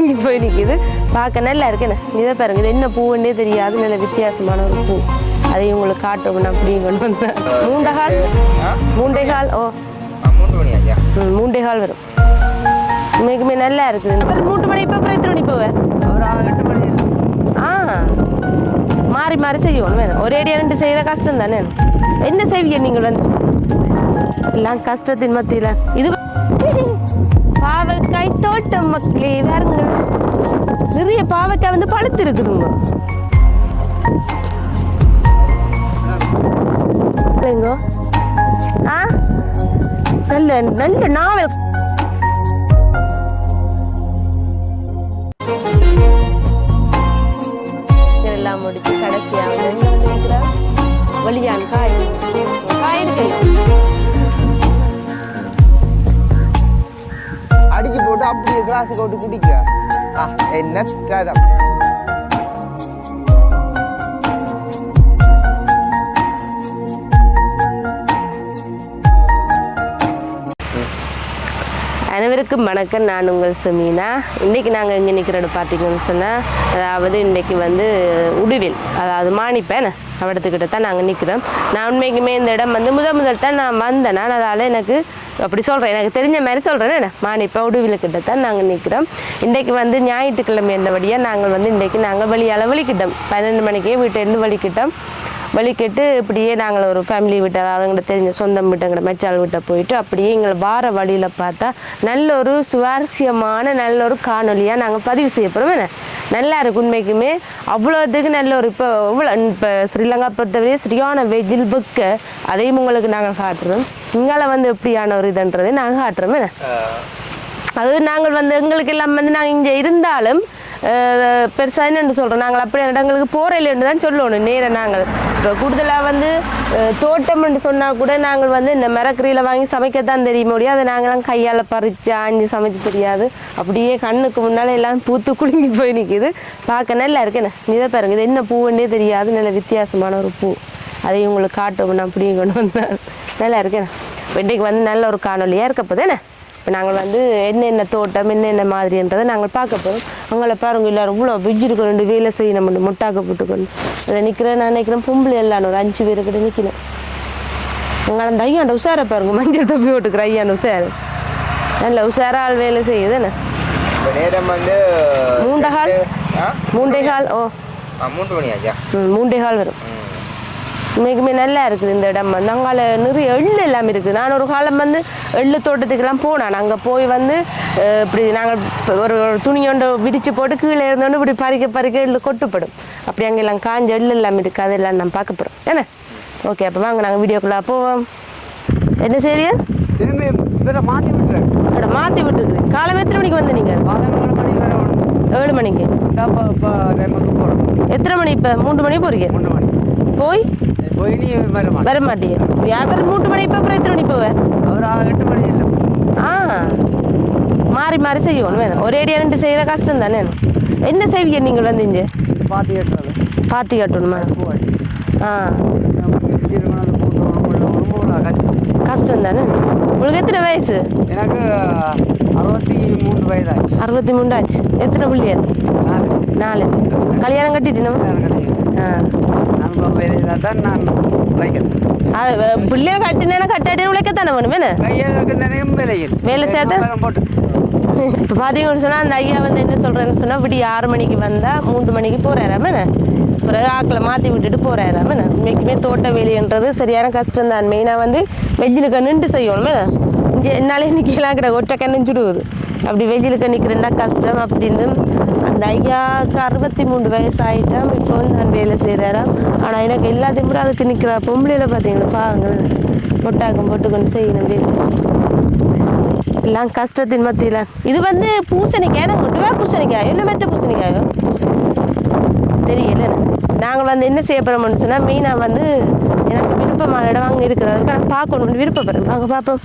போய் நிற்கிது பார்க்க நல்லா இருக்குன்னு இதை பாருங்க. இது என்ன பூவுன்னே தெரியாது. நல்ல வித்தியாசமான ஒரு பூ. அதை உங்களுக்கு காட்டணும் அப்படியே கொண்டு வந்தேன். மூண்டைகால்? மூண்டைகால். ஓ. மூண்டைகால் வரும். உண்மைக்குமே நல்லா இருக்குது. அப்புறம் மூன்று மணி இப்போ அப்புறம் எத்தனை மணி போவேன் ஆ. மாறி மாறி செய்யணும் வேணும் ஒரே அடியா ரெண்டு செய்கிற கஷ்டம் தானே என்ன செய்வீங்க நீங்கள் வந்து? எல்லாம் கஷ்டத்தின் மத்தியில். இது பாவக்காய் தோட்டம் மக்களே வேறுங்க நிறைய பாவக்காய் வந்து பழுத்து இருக்குதுங்க இல்லைங்கோ ஆ? நல்ல நல்ல நாவல். எல்லாம் முடிச்சு கடைசியா வந்து காய். காய் இருக்கு. அடிச்சு போட்டு அப்படியே கிளாஸுக்கு போட்டு குடிக்க. ஆ என்ன அனைவருக்கும் வணக்கம். நான் உங்கள் சுமீனா. இன்றைக்கி நாங்கள் இங்கே நிற்கிறோன்னு பார்த்திங்கன்னு சொன்னால் அதாவது இன்றைக்கி வந்து உடுவில் அதாவது மாணிப்பேன் அவடத்துக்கிட்ட தான் நாங்கள் நிற்கிறோம் நான் உண்மைக்குமே இந்த இடம் வந்து முதல் முதல் தான் நான் வந்தேன். நான் அதால் எனக்கு அப்படி சொல்கிறேன் எனக்கு தெரிஞ்ச மாதிரி சொல்கிறேன் மாணிப்பா உடுவிலுக்கிட்ட தான் நாங்கள் நிற்கிறோம் இன்றைக்கு வந்து ஞாயிற்றுக்கிழமை இருந்தபடியாக நாங்கள் வந்து இன்றைக்கி நாங்கள் வெளியால் வலிக்கிட்டோம் பன்னெண்டு மணிக்கே வீட்டிலேருந்து வலிக்கிட்டோம் வலிக்கிட்டு இப்படியே நாங்கள் ஒரு ஃபேமிலி வீட்டு அதாவது எங்களுக்கு தெரிஞ்ச சொந்தம் வீட்டு எங்களை மெச்சால் வீட்டை போயிட்டு அப்படியே எங்களை வார வழியில் பார்த்தா நல்ல ஒரு சுவாரஸ்யமான நல்ல ஒரு காணொலியாக நாங்கள் பதிவு செய்ய போகிறோம் என்ன? நல்லா இருக்கு உண்மைக்குமே. அவ்வளோத்துக்கு நல்ல ஒரு இப்போ இவ்வளோ இப்போ ஸ்ரீலங்கா பொறுத்தவரையே சரியான வெஜில் புக்கு அதையும் உங்களுக்கு நாங்கள் காட்டுறோம். இங்கால வந்து எப்படியான ஒரு இதுன்றதை நாங்கள் காட்டுறோம் என்ன? அது நாங்கள் வந்து எங்களுக்கு எல்லாம் வந்து நாங்கள் இங்கே இருந்தாலும் பெருசாக பெருசா என்னென்னு சொல்கிறோம் நாங்கள் அப்படி இடங்களுக்கு போகிற இல்லைன்னு தான் சொல்லணும். நேராக நாங்கள். இப்போ கூடுதலாக வந்து தோட்டம்னு சொன்னால் கூட நாங்கள் வந்து இந்த மரக்கறியில் வாங்கி சமைக்கத்தான் தெரிய முடியும் அதை நாங்களாம் கையால் பறித்து ஆஞ்சி சமைக்க தெரியாது. அப்படியே கண்ணுக்கு முன்னால் எல்லாம் பூத்து குலுங்கி போய் நிற்கிது பார்க்க நல்லா இருக்குண்ணே இதை பாருங்க. இது என்ன பூவுன்னே தெரியாது. நல்ல வித்தியாசமான ஒரு பூ. அதையும் உங்களுக்கு காட்டணும் அப்படியே கொண்டு வந்தேன் நல்லா இருக்கேண்ணே இன்றைக்கு வந்து நல்ல ஒரு காணொலியாக இருக்கப்போதேண்ணே இப்போ நாங்கள் வந்து என்னென்ன தோட்டம் என்னென்ன மாதிரின்றதை நாங்கள் பார்க்க போகிறோம் அவங்கள பாருங்க எல்லாரும் இவ்வளோ வெஜ் இருக்க ரெண்டு வேலை செய்யணும் நம்ம முட்டாக்க போட்டுக்கொண்டு. அதில் நிற்கிறேன் நான் நினைக்கிறேன் பொம்பளை எல்லாம் ஒரு அஞ்சு பேர் கிட்ட நிற்கணும் அங்கே அந்த ஐயாண்ட உஷாரை பாருங்க மஞ்சள் தொப்பி போட்டுக்கிற ஐயாண்ட உஷாரு. நல்ல உஷாரா ஆள் வேலை செய்யுதுண்ணே இப்போ நேரம் வந்து மூன்றே கால்? ஆ? மூன்றே கால் ஓ. மூன்று மணி ஐயா ம், மூன்றே கால் வரும். ம் உண்மைக்குமே நல்லா இருக்குது இந்த இடம் வந்து. அங்கால நிறைய எள்ளு எல்லாம் இருக்குது. நான் ஒரு காலம் வந்து எள்ளு தோட்டத்துக்கெல்லாம் போனேன். அங்கே போய் வந்து இப்படி நாங்கள் ஒரு ஒரு துணி ஒன்று விரிச்சு போட்டு கீழே இருந்தோண்டு இப்படி பறிக்க பறிக்க எள்ளு கொட்டுப்படும். அப்படி அங்கே எல்லாம் காஞ்ச எள்ளு எல்லாம் இருக்குது. அதெல்லாம் நான் பார்க்க போகிறோம் என்ன? ஓகே அப்போ வாங்க நாங்கள் வீடியோக்குள்ளே போவோம். என்ன சரியா திரும்பி மாற்றி விட்டுறேன். அட மாற்றி விட்டுருக்கு காலம் எத்தனை மணிக்கு வந்து நீங்கள் ஏழு மணிக்கு. எத்தனை மணி இப்போ? மூன்று மணி போறீங்க? மூணு மணி. போய்? போய் நீ வர மாட்டேன் வர மாட்டீங்க வியாபாரம் மூன்று மணி இப்போ அப்புறம் எத்தனை மணி போவேன் எட்டு மணி ஆ. மாறி மாறி செய்யணும் வேணும். ஒரே அடியா ரெண்டு செய்கிற கஷ்டம் தானே? என்ன செய்வீங்க நீங்கள் வந்து இங்கே? பார்த்து கேட்டுறது. பாத்தி கட்டணுமா? ஆ. கஷ்டம் தானே? உங்களுக்கு எத்தனை வயசு? எனக்கு அறுபத்தி மூணு வயதாச்சு. அறுபத்தி மூணு ஆச்சு எத்தனை பிள்ளையர் நாலு. கல்யாணம் கட்டிட்டணும் ஆ பிள்ளைய கட்டினா கட்டாட்டி உழைக்கத்தானே வேணும் வேலை சேர்த்து? போட்டு. இப்போ பார்த்தீங்கன்னு சொன்னால் அந்த ஐயா வந்து என்ன சொல்கிறேன்னு சொன்னால் விடிய ஆறு மணிக்கு வந்தால் மூன்று மணிக்கு போகிறாராமண்ணே பிறகு ஆக்களை மாற்றி விட்டுட்டு போகிறாராமண்ணே உண்மைக்குமே தோட்ட வேலைன்றது சரியான கஷ்டம் தான் மெயினாக வந்து வெஜ்ஜிலுக்கு நின்று செய்யணுமே இங்கே என்னாலே நிற்கலாம் கிட்ட ஒற்றை கண்ணு சுடுவது அப்படி வெயிலுக்கு நிற்கிறேன்னா கஷ்டம் அப்படின்னு அந்த ஐயாவுக்கு அறுபத்தி மூணு வயசு ஆகிட்டான் இப்போ வந்து நான் வேலை செய்கிறாராம் ஆனால் எனக்கு எல்லாத்தையும் கூட அதுக்கு நிற்கிற பொம்பளையில் பார்த்தீங்களா பாருங்கள் பொட்டாக்கம் போட்டு கொண்டு செய்யணும் வேலை. எல்லாம் கஷ்டத்தின் மத்தியில். இது வந்து பூசணிக்காய் எனக்கு மட்டுமே பூசணிக்காய். இல்லை மற்ற பூசணிக்காயோ? தெரியல. நாங்கள் வந்து என்ன செய்ய போகிறோம்னு சொன்னால் மெயினாக வந்து எனக்கு விருப்பமான இடம் அங்கே இருக்கிறது. அதுக்கு நான் பார்க்கணும்னு விருப்பப்படுறேன். வாங்க பார்ப்போம்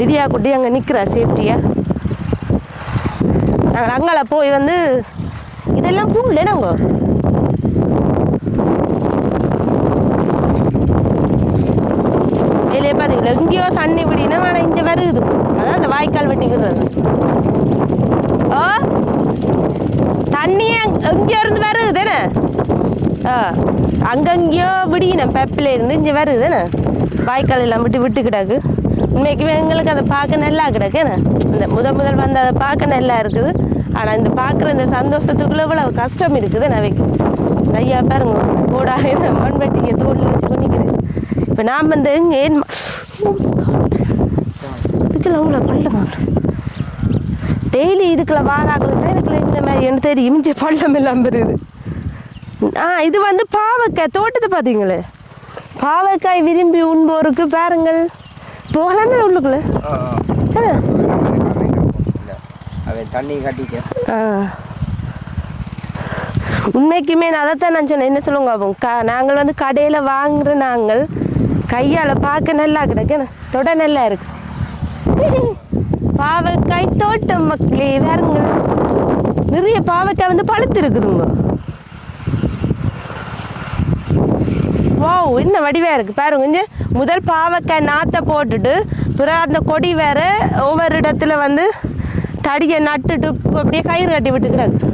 லிதியா குட்டி அங்கே நிற்கிறா சேஃப்டியாக நாங்கள் அங்கால போய் வந்து இதெல்லாம் பூ இல்லை வெளியே பார்த்தீங்களா எங்கேயோ தண்ணி விடினா ஆனால் இங்கே வருது. அதான் அந்த வாய்க்கால் வெட்டிக்கிறது. இங்கே இருந்து வருது தானே ஆ அங்கங்கேயோ விடியணும். பெப்பில் இருந்து இங்கே வருது தானே வாய்க்கால் எல்லாம் விட்டு விட்டு கிடக்கு. உண்மைக்குமே எங்களுக்கு அதை பார்க்க நல்லா கிடக்கு என்ன? இந்த முதல் முதல் வந்து அதை பார்க்க நல்லா இருக்குது. ஆனால் இந்த பார்க்குற இந்த சந்தோஷத்துக்குள்ள இவ்வளவு கஷ்டம் இருக்குது நவைக்கு ஐயா பாருங்க இந்த மண்வெட்டியை தோல் வச்சு கொண்டிக்கிறேன் இப்போ நான் வந்து இங்கே ஏன் இதுக்குள்ள அவ்வளோ பள்ளமா? டெய்லி இதுக்குள்ள வாராக்குள்ள இதுக்குள்ள இந்த மாதிரி எனக்கு தெரியும் இங்கே பள்ளம் எல்லாம் பெறுது. ஆ இது வந்து பாவக்காய் தோட்டத்தை பார்த்தீங்களே பாவக்காய் விரும்பி உண்போருக்கு பாருங்கள். போகலாமே உள்ளுக்குள்ள. ஆ. அவன் தண்ணி கட்டிக்க. உண்மைக்குமே நான் அதைத்தான் நான் சொன்னேன். என்ன சொல்லுங்க அப்போ க நாங்கள் வந்து கடையில் வாங்குற நாங்கள் கையால் பார்க்க நல்லா கிடக்கு. தொட நல்லா இருக்கு. பாவக்காய் தோட்டம் மக்களே வேறுங்க. நிறைய பாவக்காய் வந்து பழுத்து இருக்குதுங்க வா என்ன வடிவாக இருக்குது பாருங்க கொஞ்சம் முதல் பாவக்காய் நாற்றை போட்டுட்டு பிற அந்த கொடி வேற ஒவ்வொரு இடத்துல வந்து தடியை நட்டுட்டு அப்படியே கயிறு கட்டி விட்டு கிடக்கு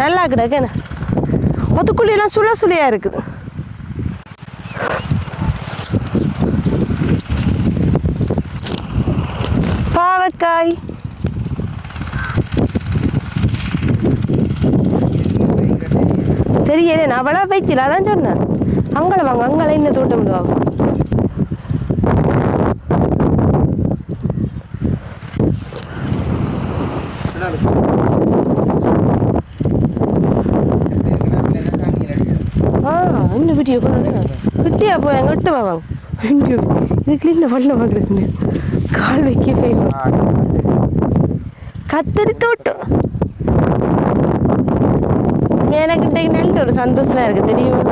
நல்லா கிடக்கு என்ன? முதுக்குழியெல்லாம் சுழ சுளியா இருக்குது. பாவக்காய். தெரியல நான் அவ்வளோ வைக்கல அதான் சொன்னேன். அங்கே வாங்க அங்கே என்ன தோட்டம் விடுவாங்க ஆ இந்த வீடியோ கிட்டியா போய் அங்கே விட்டு வாங்க ஐயோ இதுக்குள்ள என்ன பண்ண வாங்குறது கால் வைக்க போயிடும் கத்தரி தோட்டம் எனக்கு இன்றைக்கு நல்ல ஒரு சந்தோஷமா இருக்கு தெரியும்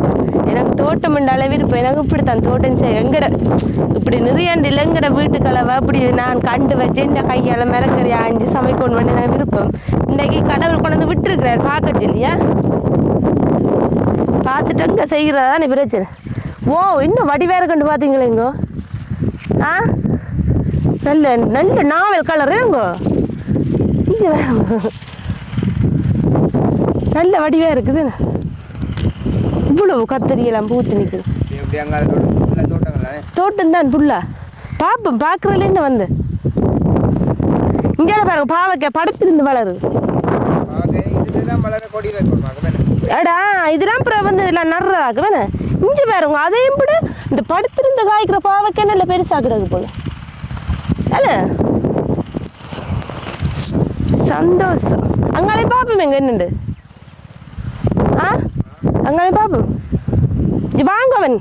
எனக்கு தோட்டம் என்றாலே விருப்பம் எனக்கு இப்படி தான் தோட்டம் செய்ய எங்கட இப்படி நிறைய எங்கட வீட்டு கலவை அப்படி நான் கண்டு வச்சு இந்த கையால் மிளகறி ஆஞ்சு சமைக்கணும் பண்ணி எனக்கு விருப்பம் இன்றைக்கு கடவுள் கொண்டு வந்து விட்டுருக்கிறார் பார்க்க சொல்லியா பார்த்துட்டு அங்கே செய்கிறதா தானே பிரச்சனை. ஓ இன்னும் வடிவேற கண்டு பார்த்தீங்களே இங்கோ? ஆ? நல்ல நல்ல நாவல் கலரு எங்கோ இங்கே வேற நல்ல வடிவாக இருக்குது. இவ்வளவு கத்தரியெல்லாம் பூத்து நிற்குது தோட்டம் தான் புல்லா பார்ப்போம் பார்க்குறதுல என்ன வந்து? இங்கே பாருங்க பாவக்காய் படத்திலிருந்து வளருது. இதுதான் அடா இதெல்லாம் அப்புறம் வந்து எல்லாம் நடுறதாக்கு வேணே? இஞ்சி பாருங்க அதையும் விட இந்த படுத்திருந்த காய்க்கிற பாவக்காய் நல்ல பெருசா கிடக்கு போல? அல்ல சந்தோஷம். அங்காலே பார்ப்போம் எங்க என்னண்டு ஆ? அங்காலே பார்ப்போம் வாங்கவன்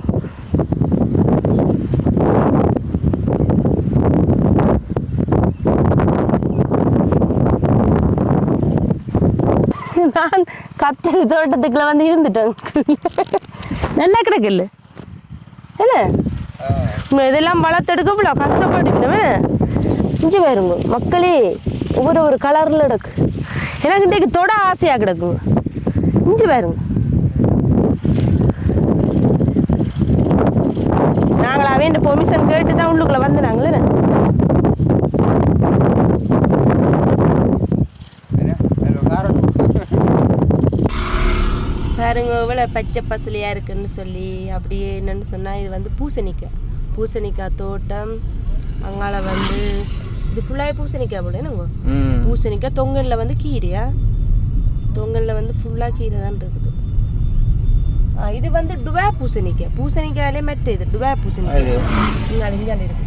நான் கத்திரி தோட்டத்துக்குள்ள வந்து இருந்துட்டேன் நல்லா கிடக்குல்ல? என்ன? நம்ம இதெல்லாம் வளர்த்தெடுக்க இவ்வளோ கஷ்டப்பட்டுக்கணுமே இஞ்சி பாருங்க மக்களே ஒவ்வொரு ஒரு கலரில் கிடக்கு. எனக்கு இன்றைக்கு தொட ஆசையாக கிடக்குங்க. இஞ்சி பாருங்க. நாங்கள் அவன் பெர்மிஷன் கேட்டு தான் உள்ளுக்குள்ளே வந்து நாங்களே பாருங்க இவ்வளோ பச்சை பசலையாக இருக்குன்னு சொல்லி அப்படியே என்னன்னு சொன்னால் இது வந்து பூசணிக்காய். பூசணிக்காய் தோட்டம் அங்கால வந்து இது ஃபுல்லாகவே பூசணிக்காய் போல என்னங்க? பூசணிக்காய் தொங்கலில் வந்து கீரையா? தொங்கலில் வந்து ஃபுல்லாக கீரை தான் இருக்குது. இது வந்து டுபா பூசணிக்காய். பூசணிக்காயிலே மெட்ட இது டுபா பூசணிக்காய். இங்கே அழிஞ்சால் இருக்கு.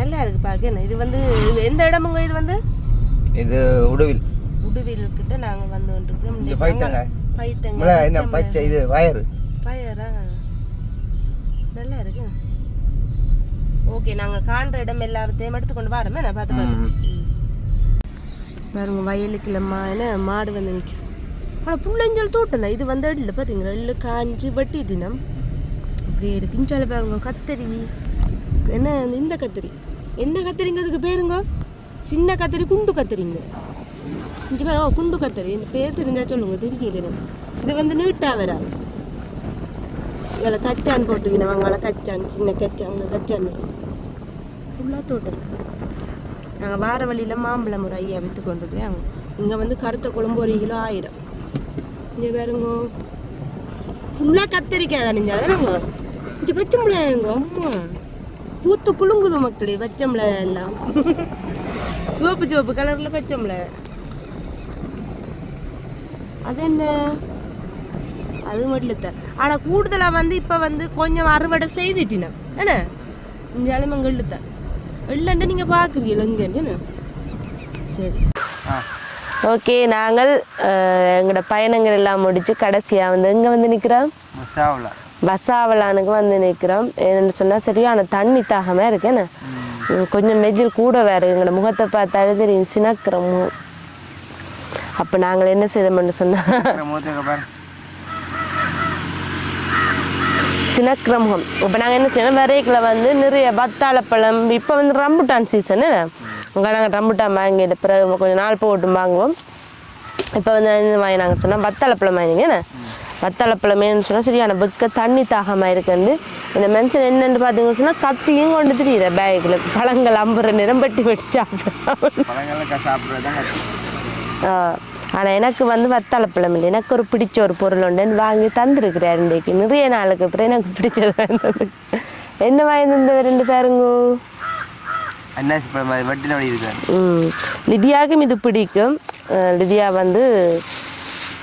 நல்லா இருக்கு பார்க்க என்ன இது வந்து எந்த இடமுங்க இது வந்து? இது உடுவில். உடுவில் கிட்ட நாங்கள் வந்து கொண்டிருக்கிறோம். இங்க பைத்தங்க. பைத்தங்க. இந்த பச்சை இது வயறு. பயரா நல்லா இருக்கு. ஓகே நாங்கள் காண்ற இடம் எல்லாத்தையும் எடுத்து கொண்டு வரோமே நான் பார்த்து பார்த்து. பாருங்க வயலுக்குள்ளம்மா என்ன மாடு வந்து நிற்குது ஆனால் புள்ளஞ்சல் தோட்டம் தான். இது வந்து எள்ளு பார்த்தீங்களா எள்ளு காஞ்சி வெட்டிட்டினம் அப்படியே இருக்கு. இஞ்சால பாருங்க கத்தரி. என்ன இந்த கத்திரி. என்ன கத்திரிங்க அதுக்கு பேருங்க? சின்ன கத்திரி குண்டு கத்திரிங்க. இங்கே பேர் ஓ, குண்டு கத்தரி இந்த பேர் தெரிஞ்சா சொல்லுங்க தெரியல இது வந்து நீட்டாக வரா இதில் கச்சான் போட்டுக்கணும் அங்கால கச்சான் சின்ன கச்சான் அங்கே கச்சான். ஃபுல்லாக தோட்டம். நாங்கள் வார வழியில் மாம்பழம் ஒரு ஐயா விற்று கொண்டு கொண்டிருக்கோம் இங்கே வந்து கருத்த குழம்பு ஒரு கிலோ ஆயிரம். இங்கே வேறுங்க ஃபுல்லாக கத்திரிக்காய் நாங்கள் இங்கே வச்ச முடியாதுங்க அம்மா? பூத்து குலுங்குது மக்களே வச்சோம்ல எல்லாம். சிவப்பு சிவப்பு கலரில் வச்சோம்ல அது என்ன அது மட்டும் தான் ஆனால் கூடுதலாக வந்து இப்போ வந்து கொஞ்சம் அறுவடை செய்துட்டினேன் என்ன? இஞ்சாலும் அங்கே இழுத்தான் இல்லைன்ட்டு நீங்கள் பார்க்குறீங்களா இங்கே என்ன? சரி. ஆ. ஓகே நாங்கள் எங்களோட பயணங்கள் எல்லாம் முடிச்சு கடைசியாக வந்து எங்கே வந்து நிற்கிறோம் பசாவலானுக்கு வந்து நிற்கிறோம் என்னென்னு சொன்னால் சரியான தண்ணி தாகமாக இருக்கு என்ன? உம், கொஞ்சம் மெஜில் கூட வேறு எங்களோட முகத்தை பார்த்தாலே தெரியும். சினக்கிற முகம் அப்போ நாங்கள் என்ன செய்தோம்னு சொன்னால் முகம் இப்போ நாங்கள் என்ன செய்யணும்? விரைக்கில் வந்து நிறைய பத்தாளப்பழம் இப்போ வந்து ரம்புட்டான் சீசனு அங்கே நாங்கள் ரம்புட்டான் வாங்கிட்டு பிறகு கொஞ்சம் நாள் போட்டு வாங்குவோம். இப்போ வந்து என்ன வாங்கினாங்க சொன்னால் வத்தாளப்பழம் வாங்கினீங்க என்ன? வத்தாளப்பழமேன்னு சொன்னால் சரியான புக்க தண்ணி தாகமாக இருக்குன்னு. இந்த மனுஷன் என்னென்னு பார்த்தீங்கன்னு சொன்னால் கத்தியும் கொண்டு திரியிற பேக்கில் பழங்கள் ஐம்பது நிறம் பெட்டி வெட்டி சாப்பிட்றான் ஆனால் எனக்கு வந்து வத்தாளப்பழம் இல்லை. எனக்கு ஒரு பிடிச்ச ஒரு பொருள் உண்டுன்னு வாங்கி தந்துருக்கிறார் இன்றைக்கு நிறைய நாளுக்கு அப்புறம் எனக்கு பிடிச்சது என்ன வாங்கி தந்தது ரெண்டு பேருங்க? லிதியாவுக்கும் இது பிடிக்கும். லிதியா வந்து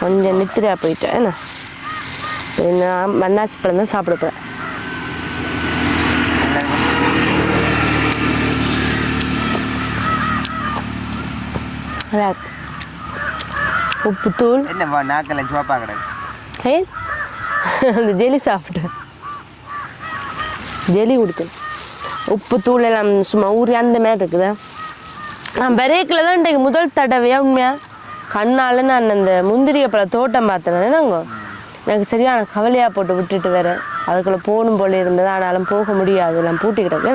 கொஞ்சம் நித்திரையா போயிட்டேன் என்ன? நான் மன்னாசி பழம் தான் சாப்பிட போகிறேன் நல்லா இருக்கு. உப்புத்தூள். என்ன நாக்கெல்லாம் சிவப்பா கிடக்கு அந்த ஜெலி சாப்பிட்டேன் ஜெலி குடிக்கணும். உப்பு தூள் எல்லாம் சும்மா ஊறி அந்த மாதிரி இருக்குதா. நான் பிரேக்கில் தான் இன்றைக்கு முதல் தடவையா உண்மையா? கண்ணால் நான் அந்த முந்திரிய பழ தோட்டம் பார்த்தேன். நாங்க எனக்கு சரியான கவலையாக போட்டு விட்டுட்டு வேற அதுக்குள்ளே போகணும் போல இருந்தது. ஆனாலும் போக முடியாது. எல்லாம் பூட்டி கிடக்கு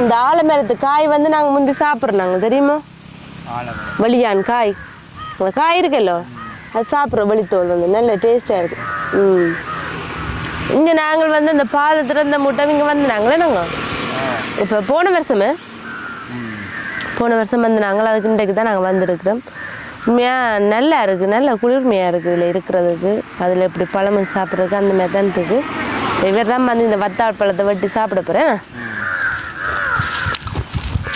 அந்த ஆலமரத்து காய் வந்து நாங்கள் முந்தி சாப்பிட்றோம் நாங்கள் தெரியுமா? வலியான் காய். அந்த காய் இருக்குல்ல? அது சாப்பிட்றோம் வலித்தோல் வந்து நல்ல டேஸ்ட்டாக இருக்கும் ம். இங்கே நாங்கள் வந்து இந்த பால் திறந்த முட்டை இங்கே வந்து நாங்களே இப்போ போன வருஷமே? போன வருஷம் வந்து நாங்கள் அதுக்கு இன்றைக்கு தான் நாங்கள் வந்திருக்கிறோம். உண்மையாக நல்லா இருக்குது நல்ல குளிர்மையாக இருக்குது இதில் இருக்கிறதுக்கு. அதில் இப்படி பழம் சாப்பிட்றதுக்கு அந்த மாதிரி தான் இருக்குது. இவர் தான் வந்து இந்த வத்தாள் பழத்தை வெட்டி சாப்பிட போகிறேன்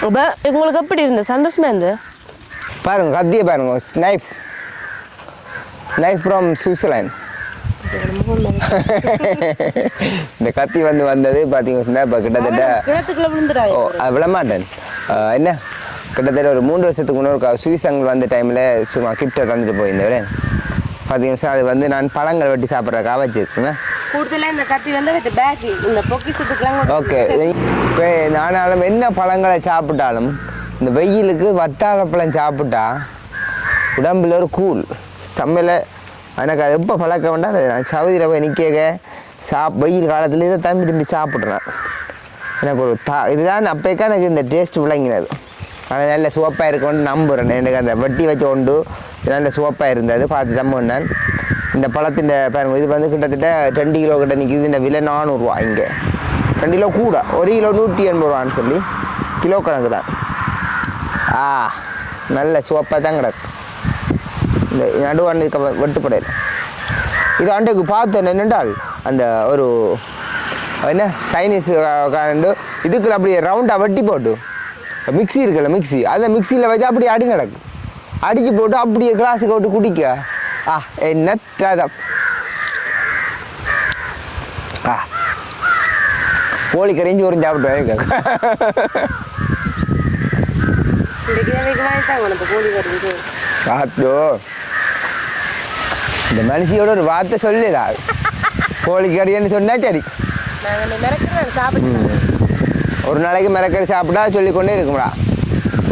இப்போ உங்களுக்கு எப்படி இருந்தது சந்தோஷமா இருந்தது பாருங்க கத்தியை பாருங்க ஸ்னைஃப் நைஃப் ஃப்ரம் சுவிட்சர்லாந்து இந்த கத்தி வந்து வந்தது பார்த்தீங்கன்னா இப்போ கிட்டத்தட்ட ஓ விழமாட்டேன். என்ன? கிட்டத்தட்ட ஒரு மூன்று வருஷத்துக்கு முன்னாடி சுவிஸ் அங்கே வந்த டைமில் சும்மா கிஃப்ட்டை தந்துட்டு போயிருந்தேன் பார்த்தீங்கன்னா அது வந்து நான் பழங்கள் வெட்டி சாப்பிட்றதுக்காக வச்சுருக்கேன் கூடுதலா இந்த கத்தி வந்து பேக் இந்த பொக்கிஷத்துக்குலாம் கூட ஓகே இப்போ நானாலும் என்ன பழங்களை சாப்பிட்டாலும் இந்த வெயிலுக்கு வத்தாழ பழம் சாப்பிட்டா உடம்புல ஒரு கூல் சமையல எனக்கு அது எப்போ பழக்க வேண்டாம் நான் சவுதியில் போய் நிற்க சாப் வெயில் காலத்தில் இதை தான் திரும்பி சாப்பிட்றேன். எனக்கு ஒரு தா இதுதான் அப்போக்கா எனக்கு இந்த டேஸ்ட் விளங்கினது. ஆனால் நல்ல சுவப்பாக இருக்கும்னு நம்புகிறேன் எனக்கு அந்த வட்டி வச்சு கொண்டு நல்ல சுவப்பாக இருந்தது. பார்த்து தம்பினேன் இந்த பழத்தின் பாருங்க இது வந்து கிட்டத்தட்ட ரெண்டு கிலோ கிட்ட நிற்கிது இந்த விலை நானூறுரூவா இங்கே. ரெண்டு கிலோ கூட. ஒரு கிலோ நூற்றி எண்பது ரூபான்னு சொல்லி கிலோ கணக்கு தான். ஆ நல்ல சிவப்பாக தான் கிடக்கு. இந்த நடுவாண்டுக்கு வெட்டுப்படையில். இது அன்றைக்கு பார்த்தோம் என்னென்றால் அந்த ஒரு என்ன சைனீஸ் காரண்டு இதுக்குள்ள அப்படியே ரவுண்டாக வெட்டி போட்டு மிக்ஸி இருக்குல்ல மிக்ஸி அந்த மிக்ஸியில் வச்சு அப்படியே அடி நடக்கும் அடிச்சு போட்டு அப்படியே கிளாஸுக்கு விட்டு குடிக்க. ஆ என்ன ததம் ஆ கோழி கரைஞ்சி ஒரு சாப்பிட்டு காத்தோ இந்த மனுஷியோட ஒரு வார்த்தை சொல்லல கோழி கறின்னு சொன்னா சரி ஒரு நாளைக்கு மரக்கறி சாப்பிட்டா சொல்லிக்கொண்டே இருக்கும்டா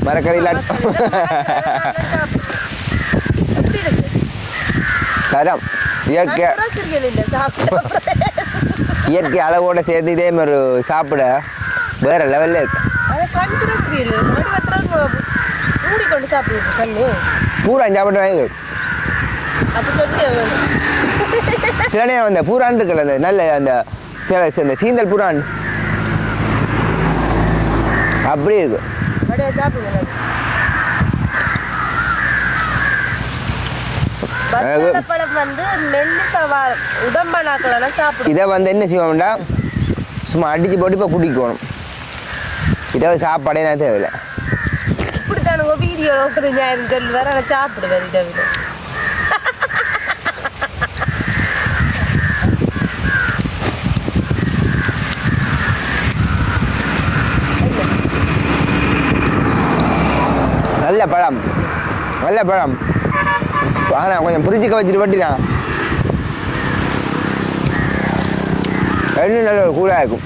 மரக்கறி இல்லாட்டி எப்படி இருக்கு தரம் இயற்கை. இயற்கை அளவோட சேர்த்து இதே மாதிரி சாப்பிட வேற லெவல்ல இருக்கு. பூரா சாப்பிட்டு வாங்கி சில நேரம் அந்த பூரான் இருக்குல்ல அந்த நல்ல அந்த சில இந்த சீந்தல் பூரான். அப்படி இருக்கு அப்படியே சாப்பிடுங்க பழம் வந்து மெல்லிசவா உடம்பனாக்களெல்லாம் சாப்பிடும் இதை வந்து என்ன செய்வோம்டா? சும்மா அடித்து போட்டு இப்போ குடிக்கணும். இரவு சாப்பாடே நான் தேவையில்லை. இப்படித்தானுங்க வீடியோவில் ஒரு ஞாயிறு சொல்லுவார் ஆனால் சாப்பிடுவார் இரவில். நல்ல பழம். நல்ல பழம். ஆனால் கொஞ்சம் புரிஞ்சிக்க வச்சுட்டு வட்டினா இன்னும் நல்ல ஒரு கூலாக இருக்கும்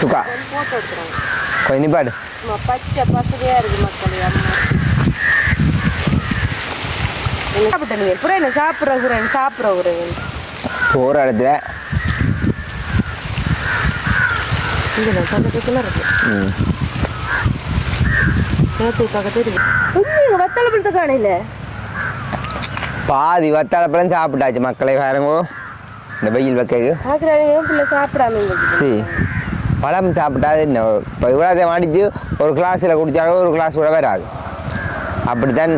துக்கா. கொஞ்சம் நிப்பாடு பச்சை பசுமையா இருக்கு மக்கள் அம்மா சாப்பிட்ட நீங்க புறம் என்ன சாப்பிட்ற குரன் சாப்பிட்ற குரன் போகிற இடத்துல. இங்கே பக்கத்துக்குள்ள இருக்கு காணையில பாதி வத்தால பழம் சாப்பிட்டாச்சு மக்களை பாருங்க இந்த வெயில் என் பிள்ளை சாப்பிடாம. சரி பழம் சாப்பிட்டா அது என்ன இப்போ இவ்வளோத்தை மாடிச்சு ஒரு கிளாஸில் குடித்தாலும் ஒரு கிளாஸ் கூட வராது அப்படித்தான்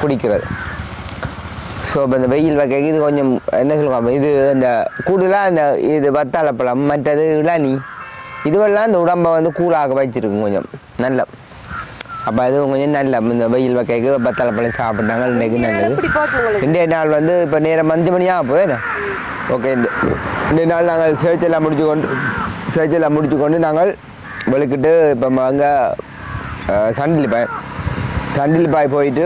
குடிக்கிறது ஸோ இப்போ இந்த வெயில் வைக்க இது கொஞ்சம் என்ன சொல்லுவாங்க இது இந்த கூடுதலாக இந்த இது வத்தாள பழம் மற்றது இளநி இதுவெல்லாம் இந்த உடம்பை வந்து கூலாக வச்சிருக்கும் கொஞ்சம். நல்ல. அப்போ அதுவும் கொஞ்சம் நல்ல. இந்த வெயில் வைக்க வத்தாள பழம் சாப்பிட்டாங்க. இன்றைக்கு நல்லது. இன்றைய நாள் வந்து இப்போ நேரம் அஞ்சு மணியாக போகுது என்ன? ஓகே இந்த இன்றைய நாள் நாங்கள் சேர்ச் எல்லாம் முடிச்சு கொண்டு சேர்ச் எல்லாம் முடிச்சு கொண்டு நாங்கள் வெளுக்கிட்டு இப்போ அங்கே சண்டில் பாய் சண்டில் பாய் போயிட்டு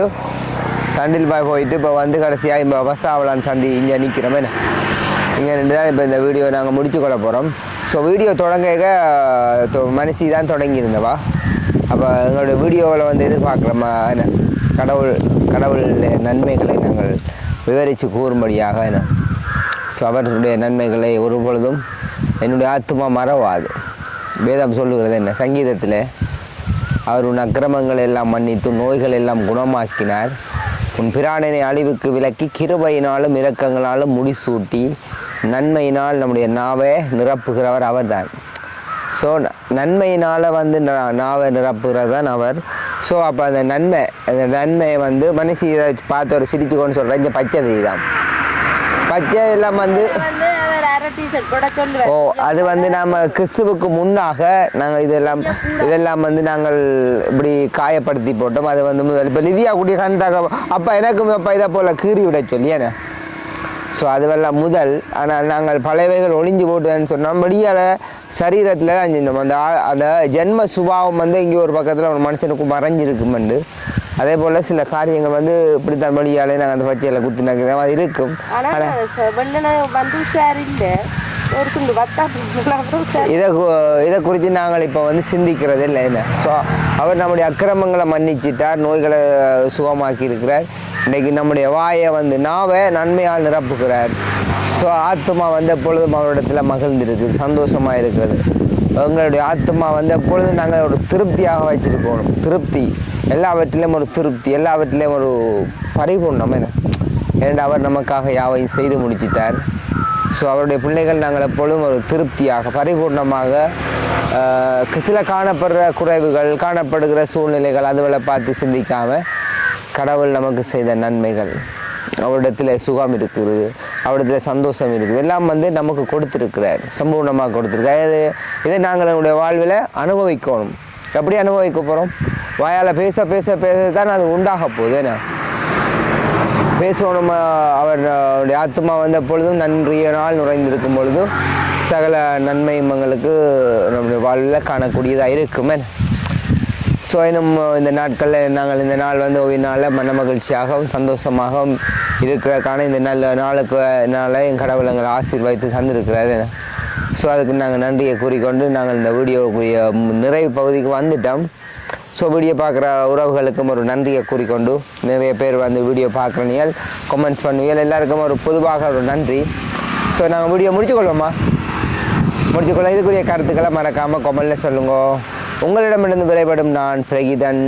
சண்டில் பாய் போயிட்டு இப்போ வந்து கடைசியாக இப்போ பஸ் ஆகலான்னு சந்தி இங்கே நிற்கிறோமே இங்கே ரெண்டு தான் இப்போ இந்த வீடியோ நாங்கள் முடிச்சு கொள்ள போகிறோம் ஸோ வீடியோ தொடங்க மனசி தான் தொடங்கியிருந்தவா? அப்போ எங்களோட வீடியோவில் வந்து எதிர்பார்க்குறோம் என்ன? கடவுள் கடவுளுடைய நன்மைகளை நாங்கள் விவரித்து கூறும்படியாக ஸோ அவர்களுடைய நன்மைகளை ஒரு பொழுதும் என்னுடைய ஆத்மா மறவாது. வேதம் சொல்லுகிறது என்ன? சங்கீதத்தில் அவர் உன் அக்கிரமங்கள் எல்லாம் மன்னித்து நோய்கள் எல்லாம் குணமாக்கினார். உன் பிராணனை அழிவுக்கு விலக்கி கிருபையினாலும் இரக்கங்களாலும் முடிசூட்டி நன்மையினால் நம்முடைய நாவை நிரப்புகிறவர் அவர்தான். ஸோ நன்மையினால் வந்து நாவை நிரப்புகிறது தான் அவர். ஸோ அப்போ அந்த நன்மை அந்த நன்மையை வந்து மனுஷி இதை பார்த்து ஒரு சிரிச்சுக்கோன்னு சொல்கிறேன் இங்கே பச்சை தான் பச்சை எல்லாம் வந்து ஓ அது வந்து நாம் கிறிஸ்துவுக்கு முன்னாக நாங்கள் இதெல்லாம் இதெல்லாம் வந்து நாங்கள் இப்படி காயப்படுத்தி போட்டோம். அது வந்து முதல். இப்போ லிதியா குட்டி கண்டாக அப்பா எனக்கும் அப்பா இதை போல் கீறி விட சொல்லி என்ன ஸோ அதுவெல்லாம் முதல். ஆனால் நாங்கள் பழையவைகள் ஒளிஞ்சு போட்டுதுன்னு சொன்னோம். வெளியால் சரீரத்தில் தான் செஞ்சோம். அந்த அந்த ஜென்ம சுபாவம் வந்து இங்கே ஒரு பக்கத்தில் ஒரு மனுஷனுக்கு மறைஞ்சிருக்குமெண்டு அதே போல் சில காரியங்கள் வந்து இப்படித்தான் வெளியாலே நாங்கள் அந்த பச்சையில் குத்துனாங்க அது இருக்கும். ஆனா ஆனால் ஒரு துண்டு வத்தா இதை இதை குறித்து நாங்கள் இப்போ வந்து சிந்திக்கிறது இல்லை என்ன. ஸோ அவர் நம்முடைய அக்கிரமங்களை மன்னிச்சிட்டார் நோய்களை சுகமாக்கி இருக்கிறார் இன்றைக்கி நம்முடைய வாயை வந்து நாவை நன்மையால் நிரப்புகிறார். ஸோ ஆத்மா வந்து எப்பொழுதும் அவரிடத்தில் மகிழ்ந்திருக்குது சந்தோஷமாக இருக்கிறது. எங்களுடைய ஆத்மா வந்து எப்பொழுதும் நாங்கள் ஒரு திருப்தியாக வச்சிருக்கணும் திருப்தி. எல்லாவற்றிலும் ஒரு திருப்தி எல்லாவற்றிலையும் ஒரு பரிபூர்ணம் என்ன. ஏன்னா அவர் நமக்காக யாவையும் செய்து முடிச்சிட்டார். ஸோ அவருடைய பிள்ளைகள் நாங்கள் எப்பொழுதும் ஒரு திருப்தியாக பரிபூர்ணமாக சில காணப்படுற குறைவுகள் காணப்படுகிற சூழ்நிலைகள் அதுகளை பார்த்து சிந்திக்காமல் கடவுள் நமக்கு செய்த நன்மைகள் அவரிடத்தில் சுகம் இருக்குது அவரிடத்தில் சந்தோஷம் இருக்குது எல்லாம் வந்து நமக்கு கொடுத்துருக்கிறார் சம்பூர்ணமாக கொடுத்துருக்கார் இது இதை நாங்கள் எங்களுடைய வாழ்வில் அனுபவிக்கணும். எப்படி அனுபவிக்க போகிறோம் வாயால் பேச பேச பேச தான் அது உண்டாக போகுது ஏன்னா பேசுவோம். அவர் ஆத்மா வந்த பொழுதும் நன்றிய நாள் நுழைந்திருக்கும் பொழுதும் சகல நன்மை எங்களுக்கு நம்முடைய வாழ்வில் காணக்கூடியதாக இருக்குமே. ஸோ இன்னும் இந்த நாட்களில் நாங்கள் இந்த நாள் வந்து ஒவ்வொரு நாளில் மன மகிழ்ச்சியாகவும் சந்தோஷமாகவும் இருக்கிறதுக்கான இந்த நல்ல நாளுக்கு நாளை என் கடவுள் எங்களை ஆசீர்வாதித்து தந்திருக்கிறாரு. ஸோ அதுக்கு நாங்கள் நன்றியை கூறிக்கொண்டு நாங்கள் இந்த வீடியோக்குரிய நிறைவு பகுதிக்கு வந்துட்டோம். ஸோ வீடியோ பார்க்குற உறவுகளுக்கும் ஒரு நன்றியை கூறிக்கொண்டு நிறைய பேர் வந்து வீடியோ பார்க்குறீங்கள் கமெண்ட்ஸ் பண்ணுவியல் எல்லாருக்கும் ஒரு பொதுவாக ஒரு நன்றி. ஸோ நாங்கள் வீடியோ முடிச்சுக்கொள்வோமா முடிச்சுக்கொள்ள இதுக்குரிய கருத்துக்களை மறக்காமல் கொமலில் சொல்லுங்க. உங்களிடமிருந்து விரைபடும் நான் பிரகிதன்.